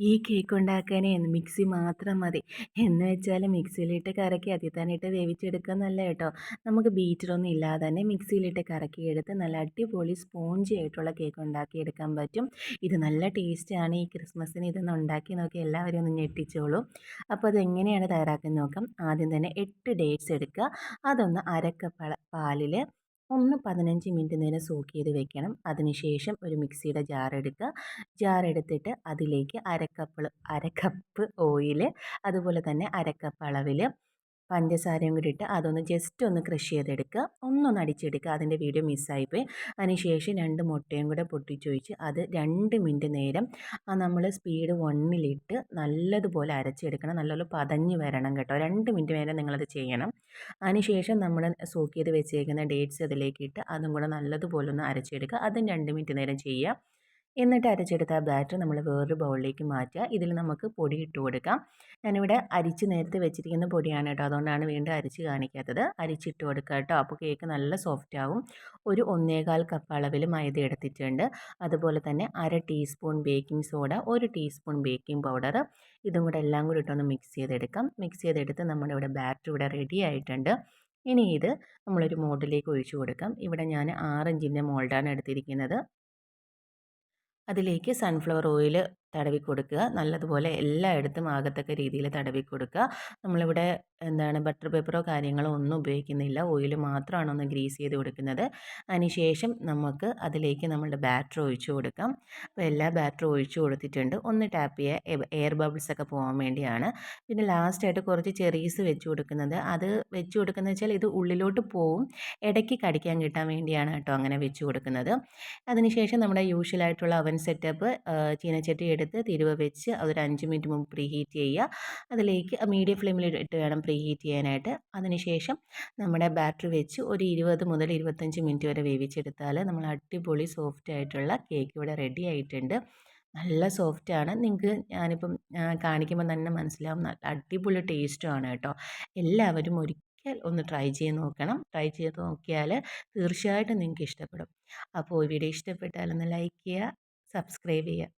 ഈ cake ഉണ്ടാക്കാനേ mixie മാത്രം മതി. എന്ന് വെച്ചാൽ മിക്സിയിലിട്ട് കറക്കി അതിൽ തന്നെ ഇട്ട് വേവിച്ചെടുക്കുന്നല്ല കേട്ടോ. നമുക്ക് ബീറ്ററൊന്നും ഇല്ലാതെ തന്നെ മിക്സിയിലിട്ട് കറക്കി എടുത്ത് നല്ല അടിപൊളി സ്പോഞ്ചി ആയിട്ടുള്ള കേക്ക് ഉണ്ടാക്കിയെടുക്കാൻ പറ്റും. ഇത് നല്ല ടേസ്റ്റാണ് ഈ ക്രിസ്മസിന് ഇതൊന്ന് ഉണ്ടാക്കി നോക്കി എല്ലാവരും ഒന്ന് ഞെട്ടിച്ചോളൂ. അപ്പോൾ അതെങ്ങനെയാണ് തയ്യാറാക്കുന്നത് നോക്കാം. ആദ്യം തന്നെ എട്ട് ഡേറ്റ്സ് എടുക്കുക. അതൊന്ന് അരക്ക പാലിൽ ഒന്ന് പതിനഞ്ച് മിനിറ്റ് നേരം സോക്ക് ചെയ്ത് വെക്കണം. അതിനുശേഷം ഒരു മിക്സിയുടെ ജാർ എടുക്കുക. ജാർ എടുത്തിട്ട് അതിലേക്ക് അരക്കപ്പ് അരക്കപ്പ് ഓയിൽ അതുപോലെ തന്നെ അരക്കപ്പ് അളവിൽ പഞ്ചസാരയും കൂടി ഇട്ട് അതൊന്ന് ജസ്റ്റ് ഒന്ന് ക്രഷ് ചെയ്തെടുക്കുക. ഒന്നൊന്ന് അടിച്ചെടുക്കുക. അതിന്റെ വീഡിയോ മിസ്സായിപ്പോയി അതിനുശേഷം രണ്ട് മുട്ടയും കൂടെ പൊട്ടിച്ചൊഴിച്ച് അത് രണ്ട് മിനിറ്റ് നേരം ആ നമ്മൾ സ്പീഡ് വണ്ണിലിട്ട് നല്ലതുപോലെ അരച്ചെടുക്കണം. നല്ലപോലെ പതഞ്ഞ് വരണം കേട്ടോ. രണ്ട് മിനിറ്റ് നേരം നിങ്ങളത് ചെയ്യണം. അതിനുശേഷം നമ്മൾ സോക്ക് ചെയ്ത് വെച്ചേക്കുന്ന ഡേറ്റ്സ് അതിലേക്ക് ഇട്ട് അതും കൂടെ നല്ലതുപോലെ ഒന്ന് അരച്ചെടുക്കുക. അതും രണ്ട് മിനിറ്റ് നേരം ചെയ്യുക. എന്നിട്ട് അരച്ചെടുത്ത ബാറ്റർ നമ്മൾ വേറൊരു ബൗളിലേക്ക് മാറ്റുക. ഇതിൽ നമുക്ക് പൊടി ഇട്ട് കൊടുക്കാം. ഞാനിവിടെ അരിച്ച് നേരത്തെ വെച്ചിരിക്കുന്ന പൊടിയാണ് കേട്ടോ. അതുകൊണ്ടാണ് വീണ്ടും അരിച്ച് കാണിക്കാത്തത്. അരിച്ചിട്ട് കൊടുക്കുക കേട്ടോ. അപ്പോൾ കേക്ക് നല്ല സോഫ്റ്റ് ആവും. ഒരു ഒന്നേകാൽ കപ്പ് അളവിൽ മൈദ എടുത്തിട്ടുണ്ട്. അതുപോലെ തന്നെ അര ടീസ്പൂൺ ബേക്കിംഗ് സോഡ ഒരു ടീസ്പൂൺ ബേക്കിംഗ് പൗഡർ ഇതും കൂടെ എല്ലാം കൂടി ഇട്ടൊന്ന് മിക്സ് ചെയ്തെടുക്കാം. മിക്സ് ചെയ്തെടുത്ത് നമ്മുടെ ഇവിടെ ബാറ്റർ ഇവിടെ റെഡി ആയിട്ടുണ്ട്. ഇനി ഇത് നമ്മളൊരു മോൾഡിലേക്ക് ഒഴിച്ചു കൊടുക്കാം. ഇവിടെ ഞാൻ ആറ് മോൾഡാണ് എടുത്തിരിക്കുന്നത്. അതിലേക്ക് സൺഫ്ലവർ ഓയിൽ തടവി കൊടുക്കുക. നല്ലതുപോലെ എല്ലായിടത്തും ആകത്തക്ക രീതിയിൽ തടവി കൊടുക്കുക. നമ്മളിവിടെ എന്താണ് ബട്ടർ പേപ്പറോ കാര്യങ്ങളോ ഒന്നും ഉപയോഗിക്കുന്നില്ല. ഓയിൽ മാത്രമാണ് ഒന്ന് ഗ്രീസ് ചെയ്ത് കൊടുക്കുന്നത്. അതിനുശേഷം നമുക്ക് അതിലേക്ക് നമ്മളുടെ ബാറ്റർ ഒഴിച്ചു കൊടുക്കാം. അപ്പോൾ എല്ലാ ബാറ്ററും ഒഴിച്ചു കൊടുത്തിട്ടുണ്ട്. ഒന്ന് ടാപ്പ് ചെയ്യുക എയർ ബബിൾസ് ഒക്കെ പോകാൻ വേണ്ടിയാണ്. പിന്നെ ലാസ്റ്റായിട്ട് കുറച്ച് ചെറീസ് വെച്ച് കൊടുക്കുന്നത്. അത് വെച്ച് കൊടുക്കുന്നത് വെച്ചാൽ ഇത് ഉള്ളിലോട്ട് പോവും. ഇടയ്ക്ക് കടിക്കാൻ കിട്ടാൻ വേണ്ടിയാണ് കേട്ടോ അങ്ങനെ വെച്ച് കൊടുക്കുന്നത്. അതിനുശേഷം നമ്മുടെ യൂഷ്വലായിട്ടുള്ള അവൻ സെറ്റപ്പ് ചീനച്ചട്ടി എടുത്ത് തിരുവ വെച്ച് അതൊരു അഞ്ച് മിനിറ്റ് മുമ്പ് പ്രീ ഹീറ്റ് ചെയ്യുക. അതിലേക്ക് മീഡിയം ഫ്ലെയിമിൽ ഇട്ട് വേണം പ്രീ ഹീറ്റ് ചെയ്യാനായിട്ട് അതിനുശേഷം നമ്മുടെ ബാറ്ററി വെച്ച് ഒരു ഇരുപത് മുതൽ ഇരുപത്തഞ്ച് മിനിറ്റ് വരെ വേവിച്ചെടുത്താൽ നമ്മൾ അടിപൊളി സോഫ്റ്റ് ആയിട്ടുള്ള കേക്ക് ഇവിടെ റെഡി ആയിട്ടുണ്ട്. നല്ല സോഫ്റ്റാണ് നിങ്ങൾക്ക് ഞാനിപ്പം കാണിക്കുമ്പോൾ തന്നെ മനസ്സിലാവും. നല്ല അടിപൊളി ടേസ്റ്റുമാണ് കേട്ടോ. എല്ലാവരും ഒരിക്കൽ ഒന്ന് ട്രൈ ചെയ്ത് നോക്കണം. ട്രൈ ചെയ്ത് നോക്കിയാൽ തീർച്ചയായിട്ടും നിങ്ങൾക്ക് ഇഷ്ടപ്പെടും. അപ്പോൾ വീഡിയോ ഇഷ്ടപ്പെട്ടാലൊന്ന് ലൈക്ക് ചെയ്യുക സബ്സ്ക്രൈബ് ചെയ്യുക.